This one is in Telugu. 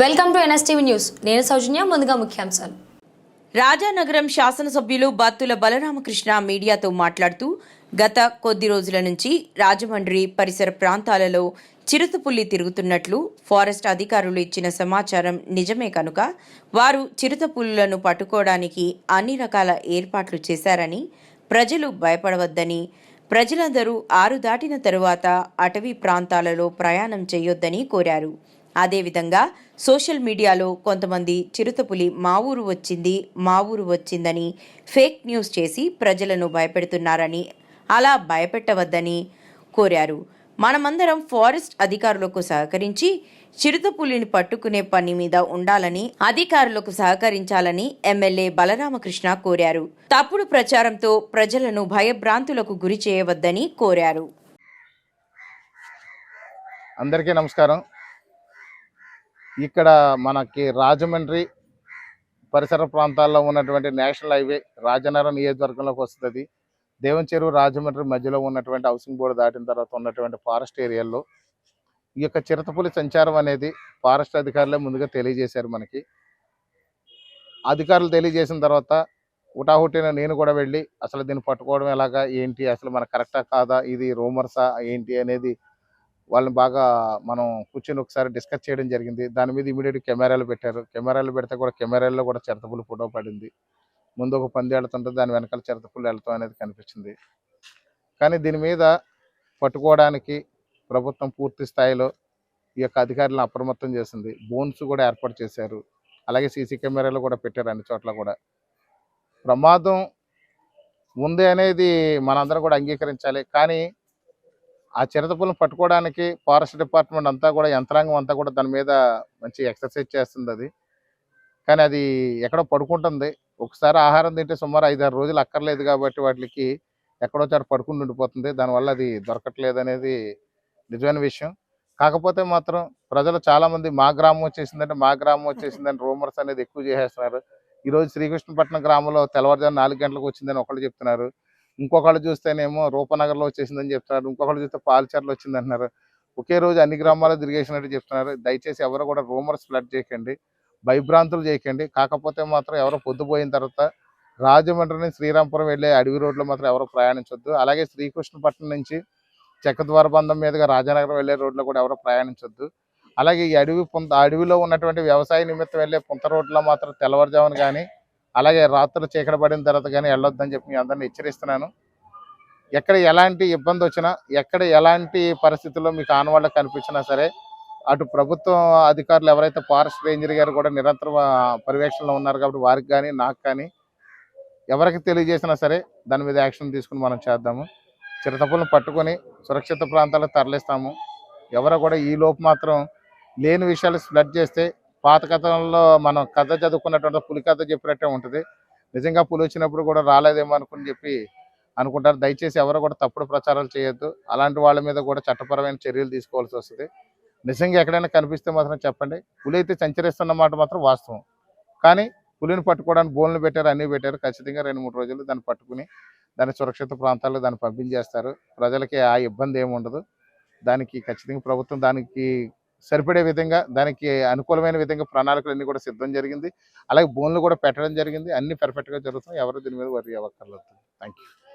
Welcome to NSTV news. నేను సౌజన్య ముందుగా ముఖ్యాంశాలు. రాజానగరం శాసనసభ్యులు బత్తుల బలరామకృష్ణ మీడియాతో మాట్లాడుతూ గత కొద్ది రోజుల నుంచి రాజమండ్రి పరిసర ప్రాంతాలలో చిరుతపుల్లి తిరుగుతున్నట్లు ఫారెస్ట్ అధికారులు ఇచ్చిన సమాచారం నిజమే కనుక వారు చిరుతపుల్లులను పట్టుకోవడానికి అన్ని రకాల ఏర్పాట్లు చేశారని ప్రజలు భయపడవద్దని ప్రజలందరూ ఆరు దాటిన తరువాత అటవీ ప్రాంతాలలో ప్రయాణం చేయొద్దని కోరారు. అదేవిధంగా సోషల్ మీడియాలో కొంతమంది చిరుతపులి మా ఊరు వచ్చింది మా ఊరు వచ్చిందని ఫేక్ న్యూస్ చేసి ప్రజలను భయపెడుతున్నారని అలా భయపెట్టవద్దని కోరారు. మనమందరం ఫారెస్ట్ అధికారులకు సహకరించి చిరుతపులిని పట్టుకునే పని మీద ఉండాలని అధికారులకు సహకరించాలని ఎమ్మెల్యే బలరామకృష్ణ కోరారు. తప్పుడు ప్రచారంతో ప్రజలను భయభ్రాంతులకు గురి చేయవద్దని కోరారు. అందరికీ నమస్కారం. ఇక్కడ మనకి రాజమండ్రి పరిసర ప్రాంతాల్లో ఉన్నటువంటి నేషనల్ హైవే రాజనగరం నియోజకవర్గంలోకి వస్తుంది. దేవం చెరువు రాజమండ్రి మధ్యలో ఉన్నటువంటి హౌసింగ్ బోర్డు దాటిన తర్వాత ఉన్నటువంటి ఫారెస్ట్ ఏరియాల్లో ఈ యొక్క చిరతపులి సంచారం అనేది ఫారెస్ట్ అధికారులే ముందుగా తెలియజేశారు మనకి. అధికారులు తెలియజేసిన తర్వాత హుటాహుటిన నేను కూడా వెళ్ళి అసలు దీన్ని పట్టుకోవడం ఎలాగా ఏంటి అసలు మన కరెక్టా కాదా ఇది రూమర్సా ఏంటి అనేది వాళ్ళని బాగా మనం కూర్చొని ఒకసారి డిస్కస్ చేయడం జరిగింది. దాని మీద ఇమీడియట్ కెమెరాలు పెట్టారు. కెమెరాలు పెడితే కూడా కెమెరాల్లో కూడా చిరతపులు ఫోటో పడింది. ముందు ఒక పంది వెళ్తుంటే దాని వెనకాల చిరతపులు వెళ్తాం అనేది కనిపించింది. కానీ దీని మీద పట్టుకోవడానికి ప్రభుత్వం పూర్తి స్థాయిలో ఈ యొక్క అధికారులను అప్రమత్తం చేసింది. బోన్స్ కూడా ఏర్పాటు చేశారు. అలాగే సీసీ కెమెరాలు కూడా పెట్టారు అన్ని చోట్ల కూడా. ప్రమాదం ఉంది అనేది మనందరం కూడా అంగీకరించాలి. కానీ ఆ చిరుతపులను పట్టుకోవడానికి ఫారెస్ట్ డిపార్ట్మెంట్ అంతా కూడా యంత్రాంగం అంతా కూడా దాని మీద మంచి ఎక్సర్సైజ్ చేస్తుంది అది. కానీ అది ఎక్కడో పడుకుంటుంది. ఒకసారి ఆహారం తింటే సుమారు ఐదారు రోజులు అక్కర్లేదు కాబట్టి వాటికి ఎక్కడో చోట పడుకుని ఉండిపోతుంది. దానివల్ల అది దొరకట్లేదు అనేది నిజమైన విషయం. కాకపోతే మాత్రం ప్రజలు చాలామంది మా గ్రామం వచ్చేసిందంటే మా గ్రామం వచ్చేసిందని రూమర్స్ అనేది ఎక్కువ చేసేస్తున్నారు. ఈరోజు శ్రీకృష్ణపట్నం గ్రామంలో తెల్లవారుజాము నాలుగు గంటలకు వచ్చిందని ఒకళ్ళు చెప్తున్నారు. ఇంకొకళ్ళు చూస్తేనేమో రూపనగర్లో వచ్చేసిందని చెప్తున్నారు. ఇంకొకళ్ళు చూస్తే పాల్చర్లో వచ్చిందంటున్నారు. ఒకే రోజు అన్ని గ్రామాల్లో తిరిగేసినట్టు చెప్తున్నారు. దయచేసి ఎవరు కూడా రూమర్స్ ఫ్లడ్ చేయకండి. భయభ్రాంతులు చేయకండి. కాకపోతే మాత్రం ఎవరో పొద్దుపోయిన తర్వాత రాజమండ్రి నుంచి శ్రీరాంపురం వెళ్ళే అడవి రోడ్లో మాత్రం ఎవరు ప్రయాణించొద్దు. అలాగే శ్రీకృష్ణపట్నం నుంచి చెక్కద్వార బంధం మీదుగా రాజానగరం వెళ్ళే రోడ్లో కూడా ఎవరు ప్రయాణించొద్దు. అలాగే ఈ అడవి పుంత అడవిలో ఉన్నటువంటి వ్యవసాయ నిమిత్తం వెళ్ళే పుంత రోడ్లో మాత్రం తెల్లవారుజామున కానీ అలాగే రాత్రులు చీకటి పడిన తర్వాత కానీ వెళ్ళొద్దని చెప్పి మీ అందరిని హెచ్చరిస్తున్నాను. ఎక్కడ ఎలాంటి ఇబ్బంది వచ్చినా ఎక్కడ ఎలాంటి పరిస్థితుల్లో మీకు ఆనవాళ్ళకు కనిపించినా సరే అటు ప్రభుత్వం అధికారులు ఎవరైతే ఫారెస్ట్ రేంజర్ గారు కూడా నిరంతరం పర్యవేక్షణలో ఉన్నారు కాబట్టి వారికి కానీ నాకు కానీ ఎవరికి తెలియజేసినా సరే దాని మీద యాక్షన్ తీసుకుని మనం చేద్దాము. చిరతపులను పట్టుకొని సురక్షిత ప్రాంతాలకు తరలిస్తాము. ఎవరో కూడా ఈ లోపు మాత్రం లేని విషయాలు స్ప్లడ్ చేస్తే పాత కథంలో మనం కథ చదువుకున్నటువంటి పులి కథ చెప్పినట్టే ఉంటుంది. నిజంగా పులి వచ్చినప్పుడు కూడా రాలేదేమో అనుకుని చెప్పి అనుకుంటారు. దయచేసి ఎవరు కూడా తప్పుడు ప్రచారాలు చేయొద్దు. అలాంటి వాళ్ళ మీద కూడా చట్టపరమైన చర్యలు తీసుకోవాల్సి వస్తుంది. నిజంగా ఎక్కడైనా కనిపిస్తే మాత్రం చెప్పండి. పులి అయితే సంచరిస్తున్న మాట మాత్రం వాస్తవం. కానీ పులిని పట్టుకోవడానికి బోన్లు పెట్టారు అన్నీ పెట్టారు. ఖచ్చితంగా రెండు మూడు రోజులు దాన్ని పట్టుకుని దాన్ని సురక్షిత ప్రాంతాల్లో దాన్ని పంపించేస్తారు. ప్రజలకి ఆ ఇబ్బంది ఏమి ఉండదు. దానికి ఖచ్చితంగా ప్రభుత్వం దానికి సరిపడే విధంగా దానికి అనుకూలమైన విధంగా ప్రణాళికలు అన్ని కూడా సిద్ధం జరిగింది. అలాగే బోన్లు కూడా పెట్టడం జరిగింది. అన్ని పర్ఫెక్ట్గా జరుగుతాయి ఎవరు దీని మీద వరి అవ్వక్కర్లేదు. Thank you